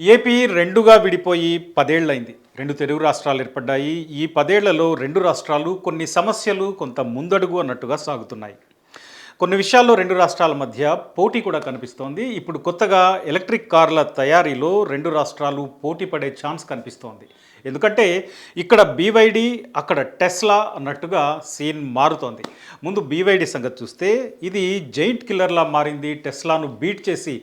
AP రెండుగా విడిపోయి పదేళ్ళైంది. రెండు తెలుగు రాష్ట్రాలు ఏర్పడ్డాయి. ఈ పదేళ్ళలో రెండు రాష్ట్రాలు కొన్ని సమస్యలు కొంత ముందడుగు అన్నట్టుగా సాగుతున్నాయి. కొన్ని విషయాల్లో రెండు రాష్ట్రాల మధ్య పోటీ కూడా కనిపిస్తోంది. ఇప్పుడు కొత్తగా ఎలక్ట్రిక్ కార్ల తయారీలో రెండు రాష్ట్రాలు పోటీ పడే ఛాన్స్ కనిపిస్తోంది. ఎందుకంటే ఇక్కడ బీవైడి అక్కడ టెస్లా అన్నట్టుగా సీన్ మారుతోంది. ముందు బీవైడి సంగతి చూస్తే ఇది జైంట్ కిల్లర్లా మారింది. టెస్లాను బీట్ చేసి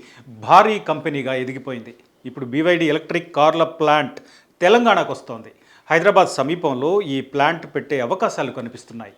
భారీ కంపెనీగా ఎదిగిపోయింది. ఇప్పుడు బీవైడి ఎలక్ట్రిక్ కార్ల ప్లాంట్ తెలంగాణకు వస్తోంది. హైదరాబాద్ సమీపంలో ఈ ప్లాంట్ పెట్టే అవకాశాలు కనిపిస్తున్నాయి.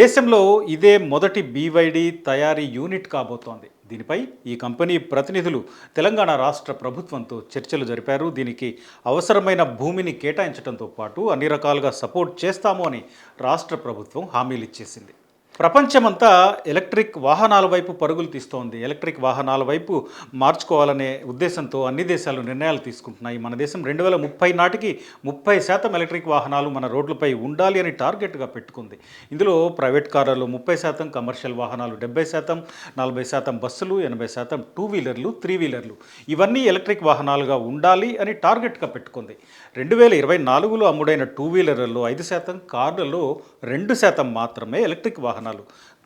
దేశంలో ఇదే మొదటి బీవైడి తయారీ యూనిట్ కాబోతోంది. దీనిపై ఈ కంపెనీ ప్రతినిధులు తెలంగాణ రాష్ట్ర ప్రభుత్వంతో చర్చలు జరిపారు. దీనికి అవసరమైన భూమిని కేటాయించడంతో పాటు అన్ని రకాలుగా సపోర్ట్ చేస్తాము అని రాష్ట్ర ప్రభుత్వం హామీలు ఇచ్చేసింది. ప్రపంచమంతా ఎలక్ట్రిక్ వాహనాల వైపు పరుగులు తీస్తోంది. ఎలక్ట్రిక్ వాహనాల వైపు మార్చుకోవాలనే ఉద్దేశంతో అన్ని దేశాలు నిర్ణయాలు తీసుకుంటున్నాయి. మన దేశం రెండు వేల ముప్పై నాటికి ముప్పై శాతం ఎలక్ట్రిక్ వాహనాలు మన రోడ్లపై ఉండాలి అని టార్గెట్గా పెట్టుకుంది. ఇందులో ప్రైవేట్ కార్లలో ముప్పై శాతం కమర్షియల్ వాహనాలు డెబ్బై శాతం నలభై శాతం బస్సులు ఎనభై శాతం టూ వీలర్లు త్రీ వీలర్లు. ఇవన్నీ ఎలక్ట్రిక్ వాహనాలుగా ఉండాలి అని టార్గెట్గా పెట్టుకుంది. రెండు వేల ఇరవై నాలుగులో అమ్ముడైన టూ వీలర్లలో ఐదు శాతం కార్లలో రెండు శాతం మాత్రమే ఎలక్ట్రిక్ వాహనాలు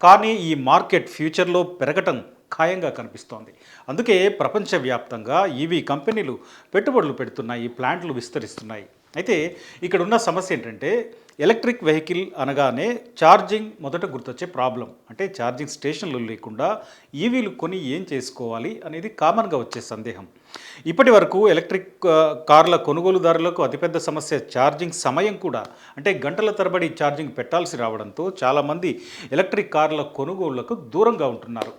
కానీ ఈ మార్కెట్ ఫ్యూచర్లో పెరగటం ఖాయంగా కనిపిస్తోంది. అందుకే ప్రపంచవ్యాప్తంగా ఈవీ కంపెనీలు పెట్టుబడులు పెడుతున్నాయి ప్లాంట్లు విస్తరిస్తున్నాయి. అయితే ఇక్కడ ఉన్న సమస్య ఏంటంటే ఎలక్ట్రిక్ వెహికల్ అనగానే ఛార్జింగ్ మొదట గుర్తొచ్చే ప్రాబ్లం. అంటే ఛార్జింగ్ స్టేషన్లు లేకుండా ఈవీలు కొని ఏం చేసుకోవాలి అనేది కామన్గా వచ్చే సందేహం. ఇప్పటి వరకు ఎలక్ట్రిక్ కార్ల కొనుగోలుదారులకు అతిపెద్ద సమస్య ఛార్జింగ్ సమయం కూడా. అంటే గంటల తరబడి ఛార్జింగ్ పెట్టాల్సి రావడంతో చాలామంది ఎలక్ట్రిక్ కార్ల కొనుగోళ్ళకు దూరంగా ఉంటున్నారు.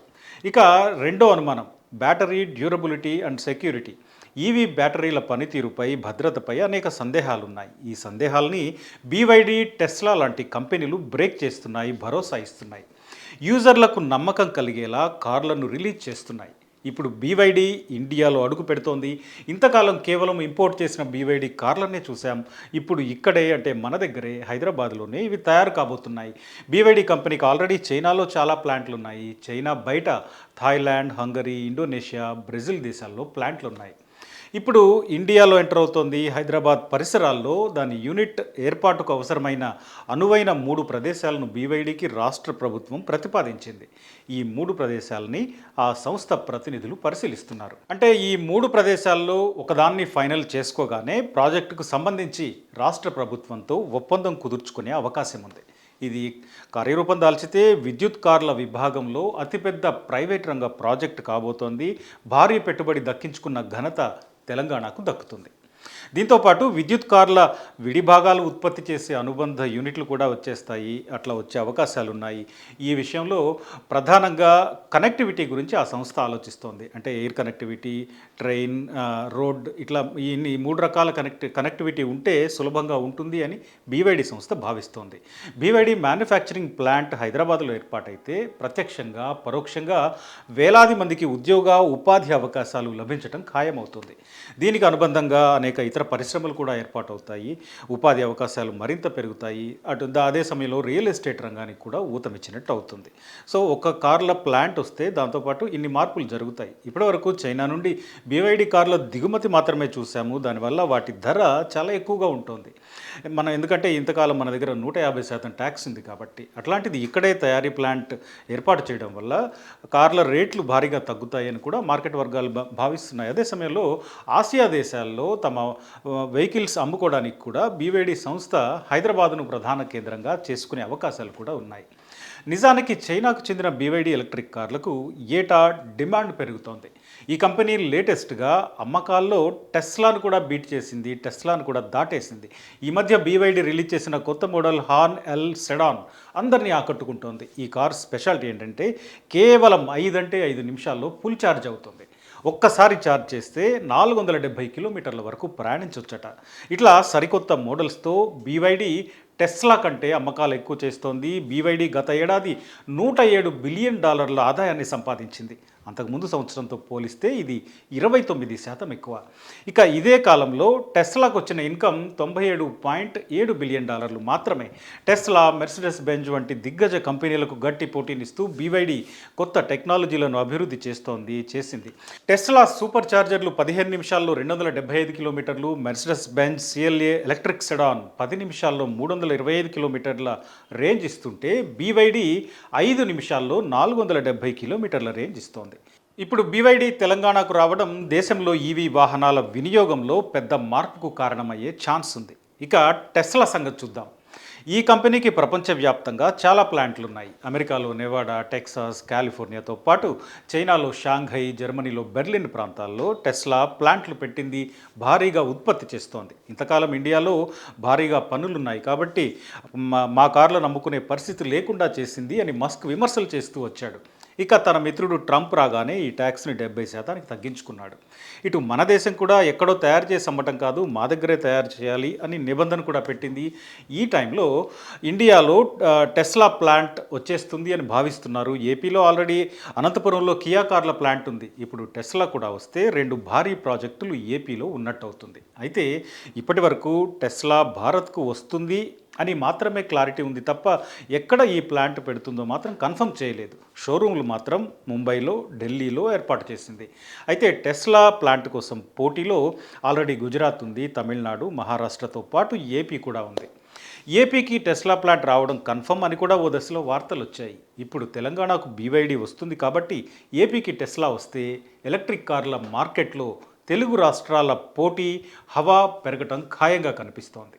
ఇక రెండో అనుమానం battery durability and security. EV బ్యాటరీల పనితీరుపై భద్రతపై అనేక సందేహాలు ఉన్నాయి ఈ సందేహాల్ని బీవైడి టెస్లా లాంటి కంపెనీలు బ్రేక్ చేస్తున్నాయి భరోసా ఇస్తున్నాయి. యూజర్లకు నమ్మకం కలిగేలా కార్లను రిలీజ్ చేస్తున్నాయి. ఇప్పుడు బీవైడి ఇండియాలో అడుగు పెడుతోంది. ఇంతకాలం కేవలం ఇంపోర్ట్ చేసిన బీవైడి కార్లనే చూసాం ఇప్పుడు ఇక్కడే అంటే మన దగ్గరే హైదరాబాద్లోనే ఇవి తయారు కాబోతున్నాయి. బీవైడి కంపెనీకి ఆల్రెడీ చైనాలో చాలా ప్లాంట్లు ఉన్నాయి చైనా బయట థాయిలాండ్ హంగరీ ఇండోనేషియా బ్రెజిల్ దేశాల్లో ప్లాంట్లు ఉన్నాయి ఇప్పుడు ఇండియాలో ఎంటర్ అవుతోంది హైదరాబాద్ పరిసరాల్లో దాని యూనిట్ ఏర్పాటుకు అవసరమైన అనువైన మూడు ప్రదేశాలను బీవైడికి రాష్ట్ర ప్రభుత్వం ప్రతిపాదించింది. ఈ మూడు ప్రదేశాలని ఆ సంస్థ ప్రతినిధులు పరిశీలిస్తున్నారు. అంటే ఈ మూడు ప్రదేశాల్లో ఒకదాన్ని ఫైనల్ చేసుకోగానే ప్రాజెక్టుకు సంబంధించి రాష్ట్ర ప్రభుత్వంతో ఒప్పందం కుదుర్చుకునే అవకాశం ఉంది. ఇది కార్యరూపం దాల్చితే విద్యుత్ కార్ల విభాగంలో అతిపెద్ద ప్రైవేట్ రంగ ప్రాజెక్టు కాబోతోంది. భారీ పెట్టుబడి దక్కించుకున్న ఘనత తెలంగాణకు దక్కుతుంది. దీంతోపాటు విద్యుత్ కార్ల విడిభాగాలు ఉత్పత్తి చేసే అనుబంధ యూనిట్లు కూడా వచ్చేస్తాయి. అట్లా వచ్చే అవకాశాలు ఉన్నాయి ఈ విషయంలో ప్రధానంగా కనెక్టివిటీ గురించి ఆ సంస్థ ఆలోచిస్తోంది. అంటే ఎయిర్ కనెక్టివిటీ ట్రైన్ రోడ్ ఇట్లా ఈ మూడు రకాల కనెక్ట్ కనెక్టివిటీ ఉంటే సులభంగా ఉంటుంది అని బీవైడి సంస్థ భావిస్తోంది. బీవైడి మ్యానుఫ్యాక్చరింగ్ ప్లాంట్ హైదరాబాద్లో ఏర్పాటైతే ప్రత్యక్షంగా పరోక్షంగా వేలాది మందికి ఉద్యోగ ఉపాధి అవకాశాలు లభించడం ఖాయమవుతుంది. దీనికి అనుబంధంగా అనేక ఇతర పరిశ్రమలు కూడా ఏర్పాటవుతాయి. ఉపాధి అవకాశాలు మరింత పెరుగుతాయి. అటు దా- అదే సమయంలో రియల్ ఎస్టేట్ రంగానికి కూడా ఊతమిచ్చినట్టు అవుతుంది సో ఒక కార్ల ప్లాంట్ వస్తే దాంతోపాటు ఇన్ని మార్పులు జరుగుతాయి. ఇప్పటివరకు చైనా నుండి బీవైడి కార్ల దిగుమతి మాత్రమే చూసాము దానివల్ల వాటి ధర చాలా ఎక్కువగా ఉంటుంది. మనం ఎందుకంటే ఇంతకాలం మన దగ్గర నూట యాభై శాతం ట్యాక్స్ ఉంది కాబట్టి. అట్లాంటిది ఇక్కడే తయారీ ప్లాంట్ ఏర్పాటు చేయడం వల్ల కార్ల రేట్లు భారీగా తగ్గుతాయని కూడా మార్కెట్ వర్గాలు భా- భావిస్తున్నాయి. అదే సమయంలో ఆసియా దేశాల్లో తమ వెహికల్స్ అమ్ముకోవడానికి కూడా బీవేడి సంస్థ హైదరాబాద్ను ప్రధాన కేంద్రంగా చేసుకునే అవకాశాలు కూడా ఉన్నాయి. నిజానికి చైనాకు చెందిన బీవైడి ఎలక్ట్రిక్ కార్లకు ఏటా డిమాండ్ పెరుగుతోంది. ఈ కంపెనీ లేటెస్ట్గా అమ్మకాల్లో టెస్లాను కూడా బీట్ చేసింది టెస్లాను కూడా దాటేసింది. ఈ మధ్య బీవైడి రిలీజ్ చేసిన కొత్త మోడల్ హార్న్ ఎల్ సెడాన్ అందరినీ ఆకట్టుకుంటోంది. ఈ కార్ స్పెషాలిటీ ఏంటంటే కేవలం ఐదంటే ఐదు నిమిషాల్లో ఫుల్ ఛార్జ్ అవుతుంది. ఒక్కసారి ఛార్జ్ చేస్తే నాలుగు వందల డెబ్భై కిలోమీటర్ల వరకు ప్రయాణించవచ్చట ఇట్లా సరికొత్త మోడల్స్తో బీవైడి టెస్లా కంటే అమ్మకాలు ఎక్కువ చేస్తోంది. బీవైడి గత ఏడాది నూట ఏడు బిలియన్ డాలర్ల ఆదాయాన్ని సంపాదించింది. అంతకుముందు సంవత్సరంతో పోలిస్తే ఇది ఇరవై తొమ్మిది శాతం ఎక్కువ. ఇక ఇదే కాలంలో టెస్లాకు వచ్చిన ఇన్కమ్ తొంభై ఏడు పాయింట్ ఏడు బిలియన్ డాలర్లు మాత్రమే. టెస్లా మెర్సిడెస్ బెంజ్ వంటి దిగ్గజ కంపెనీలకు గట్టి పోటీనిస్తూ బీవైడి కొత్త టెక్నాలజీలను అభివృద్ధి చేస్తోంది చేసింది. టెస్లా సూపర్ చార్జర్లు పదిహేను నిమిషాల్లో రెండు వందల డెబ్బై ఐదు కిలోమీటర్లు Mercedes Benz CLA electric sedan పది నిమిషాల్లో మూడు వందల ఇరవై ఐదు కిలోమీటర్ల రేంజ్ ఇస్తుంటే బీవైడి ఐదు నిమిషాల్లో నాలుగు వందల డెబ్బై కిలోమీటర్ల రేంజ్ ఇస్తోంది. ఇప్పుడు బీవైడీ తెలంగాణకు రావడం దేశంలో ఈవీ వాహనాల వినియోగంలో పెద్ద మార్పుకు కారణమయ్యే ఛాన్స్ ఉంది. ఇక టెస్లా సంగతి చూద్దాం. ఈ కంపెనీకి ప్రపంచవ్యాప్తంగా చాలా ప్లాంట్లు ఉన్నాయి అమెరికాలో నెవాడా టెక్సాస్ కాలిఫోర్నియాతో పాటు చైనాలో షాంఘై జర్మనీలో బెర్లిన్ ప్రాంతాల్లో టెస్లా ప్లాంట్లు పెట్టింది భారీగా ఉత్పత్తి చేస్తోంది. ఇంతకాలం ఇండియాలో భారీగా పనులున్నాయి కాబట్టి మా మా కార్లను అమ్ముకునే పరిస్థితి లేకుండా చేసింది అని మస్క్ విమర్శలు చేస్తూ వచ్చాడు. ఇక తన మిత్రుడు ట్రంప్ రాగానే ఈ ట్యాక్స్ని డెబ్బై శాతానికి తగ్గించుకున్నాడు. ఇటు మన దేశం కూడా ఎక్కడో తయారు చేసి అమ్మటం కాదు మా దగ్గరే తయారు చేయాలి అని నిబంధన కూడా పెట్టింది. ఈ టైంలో ఇండియాలో టెస్లా ప్లాంట్ వచ్చేస్తుంది అని భావిస్తున్నారు. ఏపీలో ఆల్రెడీ అనంతపురంలో కియా కార్ల ప్లాంట్ ఉంది. ఇప్పుడు టెస్లా కూడా వస్తే రెండు భారీ ప్రాజెక్టులు ఏపీలో ఉన్నట్టు అవుతుంది అయితే ఇప్పటి వరకు టెస్లా భారత్కు వస్తుంది అని మాత్రమే క్లారిటీ ఉంది తప్ప ఎక్కడ ఈ ప్లాంట్ పెడుతుందో మాత్రం కన్ఫర్మ్ చేయలేదు. షోరూమ్లు మాత్రం ముంబైలో ఢిల్లీలో ఏర్పాటు చేసింది. అయితే టెస్లా ప్లాంట్ కోసం పోటీలో ఆల్రెడీ గుజరాత్ ఉంది తమిళనాడు మహారాష్ట్రతో పాటు ఏపీ కూడా ఉంది. ఏపీకి టెస్లా ప్లాంట్ రావడం కన్ఫర్మ్ అని కూడా ఓ దశలో వార్తలు వచ్చాయి. ఇప్పుడు తెలంగాణకు బీవైడి వస్తుంది కాబట్టి ఏపీకి టెస్లా వస్తే ఎలక్ట్రిక్ కార్ల మార్కెట్లో తెలుగు రాష్ట్రాల పోటీ హవా పెరగటం ఖాయంగా కనిపిస్తోంది.